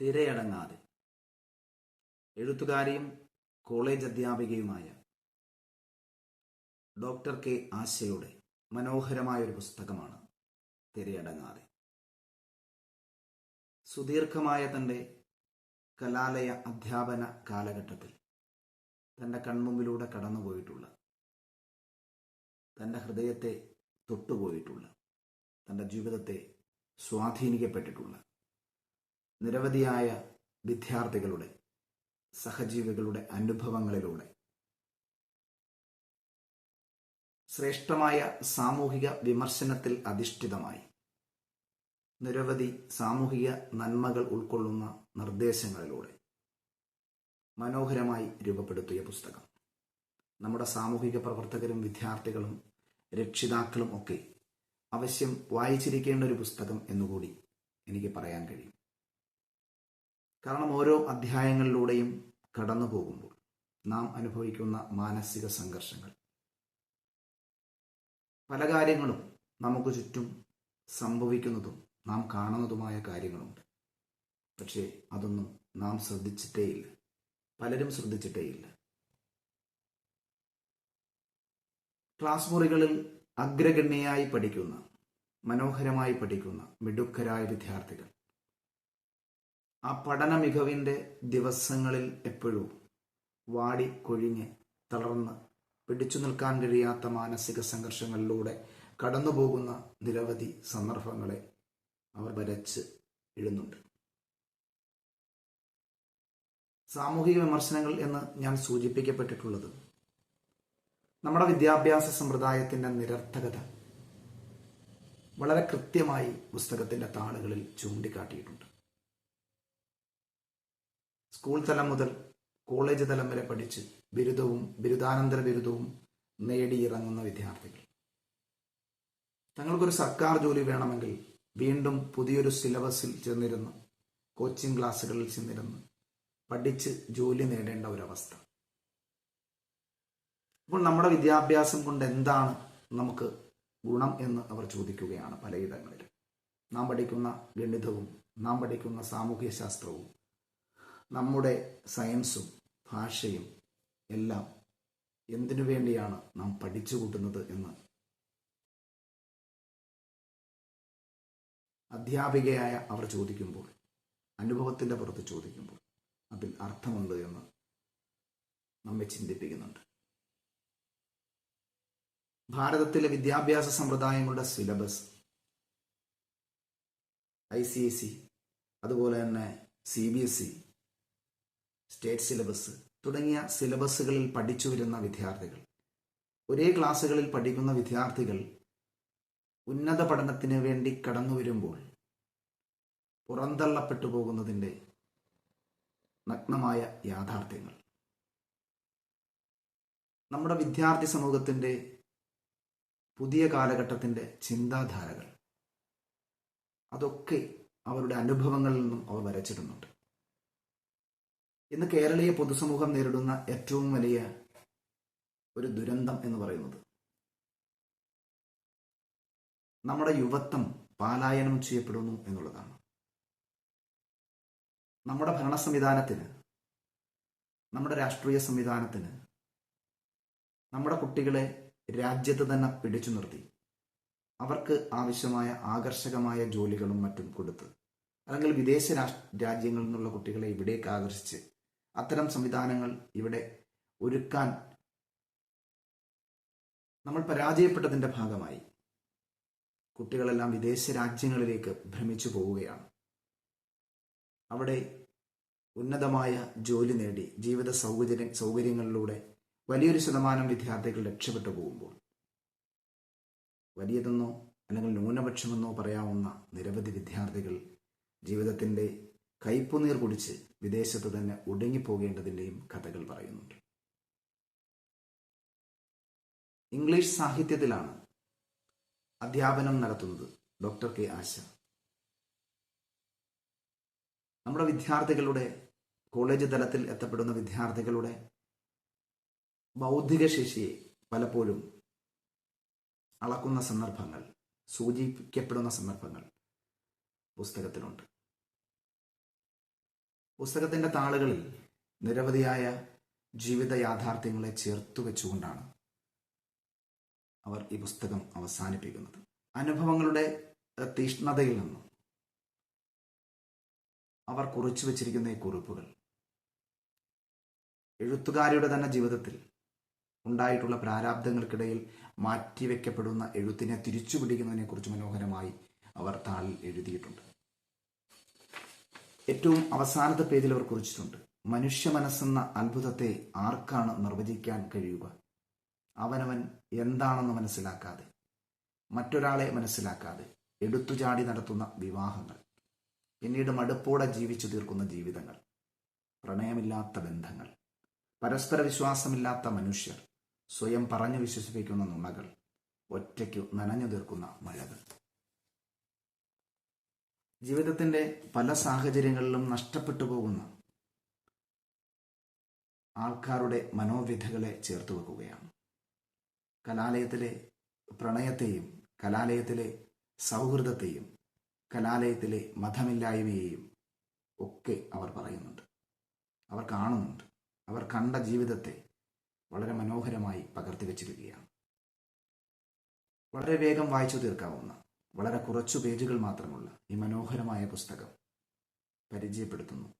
തിരയടങ്ങാതെ. എഴുത്തുകാരിയും കോളേജ് അധ്യാപികയുമായ doctor K ആശയുടെ മനോഹരമായ ഒരു പുസ്തകമാണ് തിരയടങ്ങാതെ. സുദീർഘമായ തന്റെ കലാലയ അധ്യാപന കാലഘട്ടത്തിൽ തന്റെ കൺമുമ്പിലൂടെ കടന്നുപോയിട്ടുള്ള തന്റെ ഹൃദയത്തെ തൊട്ടുപോയിട്ടുള്ള തന്റെ ജീവിതത്തെ സ്വാധീനിക്കപ്പെട്ടിട്ടുള്ള നിരവധിയായ വിദ്യാർത്ഥികളുടെ സഹജീവികളുടെ അനുഭവങ്ങളിലൂടെ. ശ്രേഷ്ഠമായ സാമൂഹിക വിമർശനത്തിൽ അധിഷ്ഠിതമായി. നിരവധി സാമൂഹിക നന്മകൾ ഉൾക്കൊള്ളുന്ന നിർദ്ദേശങ്ങളിലൂടെ. മനോഹരമായി രൂപപ്പെടുത്തിയ പുസ്തകം. നമ്മുടെ സാമൂഹിക പ്രവർത്തകരും വിദ്യാർത്ഥികളും രക്ഷിതാക്കളും ഒക്കെ അവശ്യം വായിച്ചിരിക്കേണ്ട ഒരു പുസ്തകം എന്നുകൂടി എനിക്ക് പറയാൻ കഴിയും. കാരണം ഓരോ അധ്യായങ്ങളിലൂടെയും കടന്നു പോകുമ്പോൾ നാം അനുഭവിക്കുന്ന മാനസിക സംഘർഷങ്ങൾ. പല കാര്യങ്ങളും നമുക്ക് ചുറ്റും സംഭവിക്കുന്നതും നാം കാണുന്നതുമായ കാര്യങ്ങളുണ്ട്. പക്ഷേ അതൊന്നും നാം ശ്രദ്ധിച്ചിട്ടേയില്ല പലരും ശ്രദ്ധിച്ചിട്ടേയില്ല ക്ലാസ് മുറികളിൽ അഗ്രഗണ്യയായി പഠിക്കുന്ന മനോഹരമായി പഠിക്കുന്ന മിടുക്കരായ വിദ്യാർത്ഥികൾ ആ പഠന മികവിന്റെ ദിവസങ്ങളിൽ എപ്പോഴും വാടി കൊഴിഞ്ഞ് തളർന്ന് പിടിച്ചു നിൽക്കാൻ കഴിയാത്ത മാനസിക സംഘർഷങ്ങളിലൂടെ കടന്നുപോകുന്ന നിരവധി സന്ദർഭങ്ങളെ അവർ വരച്ച് എഴുന്നുണ്ട് സാമൂഹിക വിമർശനങ്ങൾ എന്ന് ഞാൻ സൂചിപ്പിക്കപ്പെട്ടിട്ടുള്ളത് നമ്മുടെ വിദ്യാഭ്യാസ സമ്പ്രദായത്തിന്റെ നിരർത്ഥകത വളരെ കൃത്യമായി പുസ്തകത്തിന്റെ താളുകളിൽ ചൂണ്ടിക്കാട്ടിയിട്ടുണ്ട്. സ്കൂൾ തലം മുതൽ കോളേജ് തലം വരെ പഠിച്ച് ബിരുദവും ബിരുദാനന്തര ബിരുദവും നേടിയിറങ്ങുന്ന വിദ്യാർത്ഥികൾ. തങ്ങൾക്കൊരു സർക്കാർ ജോലി വേണമെങ്കിൽ വീണ്ടും പുതിയൊരു സിലബസിൽ ചെന്നിരുന്ന്. കോച്ചിങ് ക്ലാസ്സുകളിൽ ചെന്നിരുന്ന്. പഠിച്ച് ജോലി നേടേണ്ട ഒരവസ്ഥ. അപ്പോൾ നമ്മുടെ വിദ്യാഭ്യാസം കൊണ്ട് എന്താണ് നമുക്ക് ഗുണം എന്ന് അവർ ചോദിക്കുകയാണ് പലയിടങ്ങളിലും. നാം പഠിക്കുന്ന ഗണിതവും നാം പഠിക്കുന്ന സാമൂഹ്യ ശാസ്ത്രവും നമ്മുടെ സയൻസും ഭാഷയും എല്ലാം എന്തിനു വേണ്ടിയാണ് നാം പഠിച്ചു കൂട്ടുന്നത് എന്ന്. അധ്യാപികയായ അവർ ചോദിക്കുമ്പോൾ അനുഭവത്തിന്റെ പുറത്ത് ചോദിക്കുമ്പോൾ അതിൽ അർത്ഥമുണ്ട് എന്ന് നമ്മെ ചിന്തിപ്പിക്കുന്നുണ്ട്. ഭാരതത്തിലെ വിദ്യാഭ്യാസ സമ്പ്രദായങ്ങളുടെ syllabus I C S C അതുപോലെ തന്നെ C B S E state syllabus തുടങ്ങിയ സിലബസുകളിൽ പഠിച്ചു വരുന്ന വിദ്യാർത്ഥികൾ. ഒരേ ക്ലാസ്സുകളിൽ പഠിക്കുന്ന വിദ്യാർത്ഥികൾ ഉന്നത പഠനത്തിന് വേണ്ടി കടന്നു വരുമ്പോൾ പുറന്തള്ളപ്പെട്ടു പോകുന്നതിന്റെ നഗ്നമായ യാഥാർത്ഥ്യങ്ങൾ. നമ്മുടെ വിദ്യാർത്ഥി സമൂഹത്തിന്റെ പുതിയ കാലഘട്ടത്തിന്റെ ചിന്താധാരകൾ. അതൊക്കെ അവരുടെ അനുഭവങ്ങളിൽ നിന്നും അവർ വരച്ചിടുന്നുണ്ട്. ഇന്ന് കേരളീയ പൊതുസമൂഹം നേരിടുന്ന ഏറ്റവും വലിയ ഒരു ദുരന്തം എന്ന് പറയുന്നത്. നമ്മുടെ യുവത്വം പാലായനം ചെയ്യപ്പെടുന്നു എന്നുള്ളതാണ്. നമ്മുടെ ഭരണ സംവിധാനത്തിന് നമ്മുടെ രാഷ്ട്രീയ സംവിധാനത്തിന് നമ്മുടെ കുട്ടികളെ രാജ്യത്ത് തന്നെ പിടിച്ചു നിർത്തി. അവർക്ക് ആവശ്യമായ ആകർഷകമായ ജോലികളും മറ്റും കൊടുത്ത് അല്ലെങ്കിൽ വിദേശ രാജ്യങ്ങളിൽ നിന്നുള്ള കുട്ടികളെ ഇവിടേക്ക് ആകർഷിച്ച് അത്തരം സംവിധാനങ്ങൾ ഇവിടെ ഒരുക്കാൻ നമ്മൾ പരാജയപ്പെട്ടതിന്റെ ഭാഗമായി. കുട്ടികളെല്ലാം വിദേശ രാജ്യങ്ങളിലേക്ക് ഭ്രമിച്ചു പോവുകയാണ്. അവിടെ ഉന്നതമായ ജോലി നേടി ജീവിത സൗകര്യ സൗകര്യങ്ങളിലൂടെ വലിയൊരു ശതമാനം വിദ്യാർത്ഥികൾ രക്ഷപ്പെട്ടു പോകുമ്പോൾ വലിയതെന്നോ അല്ലെങ്കിൽ ന്യൂനപക്ഷമെന്നോ പറയാവുന്ന നിരവധി വിദ്യാർത്ഥികൾ ജീവിതത്തിന്റെ കയ്പുനീർ കുടിച്ച് വിദേശത്ത് തന്നെ ഒടുങ്ങിപ്പോകേണ്ടതിന്റെയും കഥകൾ പറയുന്നുണ്ട്. ഇംഗ്ലീഷ് സാഹിത്യത്തിലാണ് അധ്യാപനം നടത്തുന്നത് ഡോക്ടർ കെ ആശ. നമ്മുടെ വിദ്യാർത്ഥികളുടെ കോളേജ് തലത്തിൽ എത്തപ്പെടുന്ന വിദ്യാർത്ഥികളുടെ ബൗദ്ധിക ശേഷിയെ പലപ്പോഴും അളക്കുന്ന സന്ദർഭങ്ങൾ സൂചിപ്പിക്കപ്പെടുന്ന സന്ദർഭങ്ങൾ പുസ്തകത്തിലുണ്ട്. പുസ്തകത്തിന്റെ താളുകളിൽ നിരവധിയായ ജീവിത യാഥാർത്ഥ്യങ്ങളെ ചേർത്തു വെച്ചുകൊണ്ടാണ് അവർ ഈ പുസ്തകം അവസാനിപ്പിക്കുന്നത്. അനുഭവങ്ങളുടെ തീഷ്ണതയിൽ നിന്നും അവർ കുറിച്ചു വച്ചിരിക്കുന്ന ഈ കുറിപ്പുകൾ എഴുത്തുകാരിയുടെ തന്നെ ജീവിതത്തിൽ ഉണ്ടായിട്ടുള്ള പ്രാരാബ്ദങ്ങൾക്കിടയിൽ മാറ്റിവെക്കപ്പെടുന്ന എഴുത്തിനെ തിരിച്ചു പിടിക്കുന്നതിനെ കുറിച്ച് മനോഹരമായി അവർ താളിൽ എഴുതിയിട്ടുണ്ട്. ഏറ്റവും അവസാനത്തെ പേജിൽ അവർ കുറിച്ചിട്ടുണ്ട്. മനുഷ്യ മനസ്സെന്ന അത്ഭുതത്തെ ആർക്കാണ് നിർവചിക്കാൻ കഴിയുക? അവനവൻ എന്താണെന്ന് മനസ്സിലാക്കാതെ മറ്റൊരാളെ മനസ്സിലാക്കാതെ എടുത്തുചാടി നടത്തുന്ന വിവാഹങ്ങൾ പിന്നീട് മടുപ്പോടെ ജീവിച്ചു തീർക്കുന്ന ജീവിതങ്ങൾ പ്രണയമില്ലാത്ത ബന്ധങ്ങൾ പരസ്പര വിശ്വാസമില്ലാത്ത മനുഷ്യർ സ്വയം പറഞ്ഞു വിശ്വസിപ്പിക്കുന്ന നുണകൾ ഒറ്റയ്ക്കു നനഞ്ഞു തീർക്കുന്ന മഴകൾ. ജീവിതത്തിന്റെ പല സാഹചര്യങ്ങളിലും നഷ്ടപ്പെട്ടു പോകുന്ന ആൾക്കാരുടെ മനോവ്യഥകളെ ചേർത്ത് വെക്കുകയാണ്. കലാലയത്തിലെ പ്രണയത്തെയും കലാലയത്തിലെ സൗഹൃദത്തെയും കലാലയത്തിലെ മതമില്ലായ്മയെയും ഒക്കെ അവർ പറയുന്നുണ്ട്. അവർ കാണുന്നുണ്ട്. അവർ കണ്ട ജീവിതത്തെ വളരെ മനോഹരമായി പകർത്തി വച്ചിരിക്കുകയാണ്. വളരെ വേഗം വായിച്ചു തീർക്കാവുന്ന വളരെ കുറച്ചു പേജുകൾ മാത്രമുള്ള ഈ മനോഹരമായ പുസ്തകം പരിചയപ്പെടുത്തുന്നു.